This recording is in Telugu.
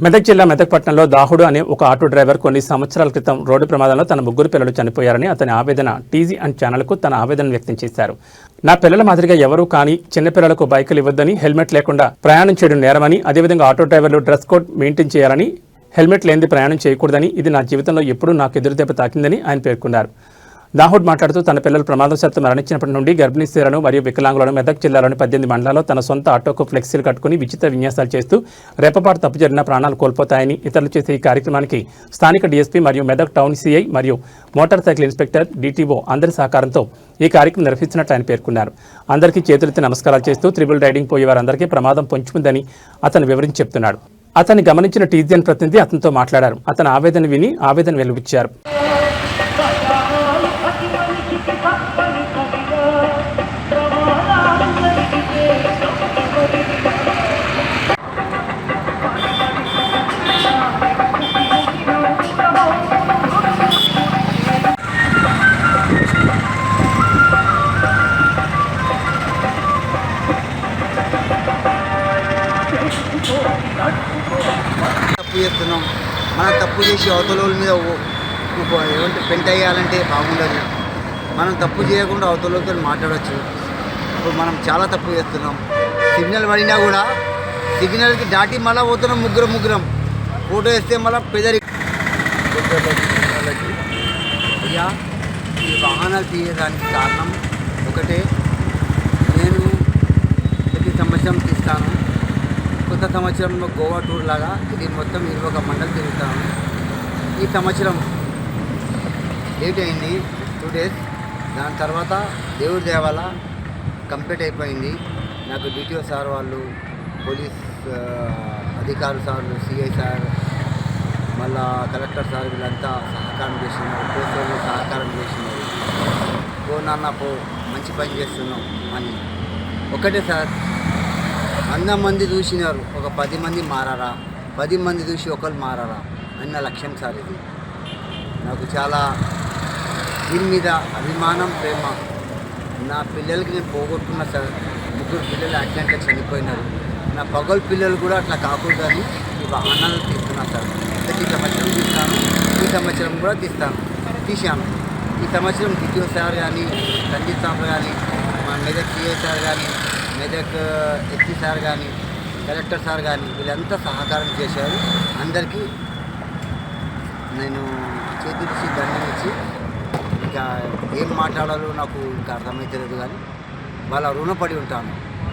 మెదక్ జిల్లా మెదక్పట్నంలో దాహుడు అనే ఒక ఆటో డ్రైవర్ కొన్ని సంవత్సరాల క్రితం రోడ్డు ప్రమాదంలో తన ముగ్గురు పిల్లలు చనిపోయారని అతని ఆవేదన టీజీ అండ్ ఛానల్కు తన ఆవేదన వ్యక్తం చేశారు. నా పిల్లల మాదిరిగా ఎవరూ కానీ చిన్నపిల్లలకు బైకులు ఇవ్వద్దని హెల్మెట్ లేకుండా ప్రయాణం చేయడం నేరమని అదేవిధంగా ఆటో డ్రైవర్లు డ్రెస్ కోడ్ మెయింటైన్ చేయాలని హెల్మెట్ లేనిది ప్రయాణం చేయకూడదని ఇది నా జీవితంలో ఎప్పుడూ నాకు ఎదురుదెబ్బ తాకిందని ఆయన పేర్కొన్నారు. దాహుడ్ మాట్లాడుతూ తన పిల్లలు ప్రమాదశాత్తు మరణించినప్పటి నుండి గర్భిణీ స్త్రీలను మరియు వికలాంగులను మెదక్ జిల్లాలోని పద్దెనిమిది మండలాల్లో తన సొంత ఆటోకు ఫ్లెక్సీలు కట్టుకుని విచిత్ర విన్యాసాలు చేస్తూ రేపపాటు తప్పు జరిగిన ప్రాణాలు కోల్పోతాయని ఇతరులు చేసే ఈ కార్యక్రమానికి స్థానిక డీఎస్పీ మరియు మెదక్ టౌన్ సీఐ మరియు మోటార్ సైకిల్ ఇన్స్పెక్టర్ డీటీఓ అందరి సహకారంతో ఈ కార్యక్రమం నిర్వహించినట్లు ఆయన పేర్కొన్నారు. అందరికీ చేతులెత్తి నమస్కారాలు చేస్తూ త్రిబుల్ రైడింగ్ పోయే వారందరికీ ప్రమాదం పొంచుకుందని అతను వివరించి చెప్తున్నాడు. అతన్ని గమనించిన టీజీఎన్ ప్రతినిధి అతనితో మాట్లాడారు. అతని ఆవేదన విని ఆవేదన వెలువచ్చారు. తప్పు చేస్తున్నాం. మనం తప్పు చేసి అవతల మీద ఏమంటే పెంట్ అయ్యాలంటే బాగుండదు. మనం తప్పు చేయకుండా అవతలతో మాట్లాడవచ్చు ఇప్పుడు మనం చాలా తప్పు చేస్తున్నాం. సిగ్నల్ పడినా కూడా సిగ్నల్కి దాటి మళ్ళీ పోతున్నాం ముగ్గురం ముగ్గురం. ఫోటో వేస్తే మళ్ళీ పెదరి అయ్యా ఈ వాహనాలు తీయడానికి కారణం ఒకటే. నేను ప్రతి సంవత్సరం తీస్తాను. కొత్త సంవత్సరంలో గోవా టూర్ లాగా ఇది మొత్తం ఇరవై ఒక మండలి తిరుగుతాను ఈ సంవత్సరం లేట్ అయింది టూ డేస్ దాని తర్వాత దేవుడి దేవాల కంప్లీట్ అయిపోయింది. నాకు డిటిఓ సార్ వాళ్ళు పోలీస్ అధికారులు సార్లు సిఐ సార్ మళ్ళా కలెక్టర్ సార్ వీళ్ళంతా సహకారం చేస్తున్నారు. పోస్టర్లు సహకారం చేస్తున్నారు. పో నాన్న పో మంచి పని చేస్తున్నాం అని. ఒకటే సార్ వంద మంది చూసినారు ఒక పది మంది మారారా పది మంది చూసి ఒకరు మారారా అన్న లక్ష్యం సార్ ఇది. నాకు చాలా దీని మీద అభిమానం ప్రేమ. నా పిల్లలకి నేను పోగొట్టుకున్నా సార్ ముగ్గురు పిల్లలు యాక్సిడెంట్లో చనిపోయినారు. నా పగలు పిల్లలు కూడా అట్లా కాకూడదని ఈ వాహనాలు తీస్తున్నా సార్. ప్రతి సంవత్సరం తీస్తాను ఈ సంవత్సరం కూడా తీస్తాను తీశాను. ఈ సంవత్సరం డిటిఓ సార్ కానీ రంజిత్ సాంబ కానీ మెదక్ సిఏ సార్ కానీ మెదక్ ఎస్పీ సార్ కానీ కలెక్టర్ సార్ కానీ వీళ్ళంతా సహకారం చేశారు. అందరికీ నేను చేతికి దండం ఇంకా ఏం మాట్లాడాలో నాకు ఇంకా అర్థమవుతలేదు కానీ వాళ్ళ రుణపడి ఉంటాను.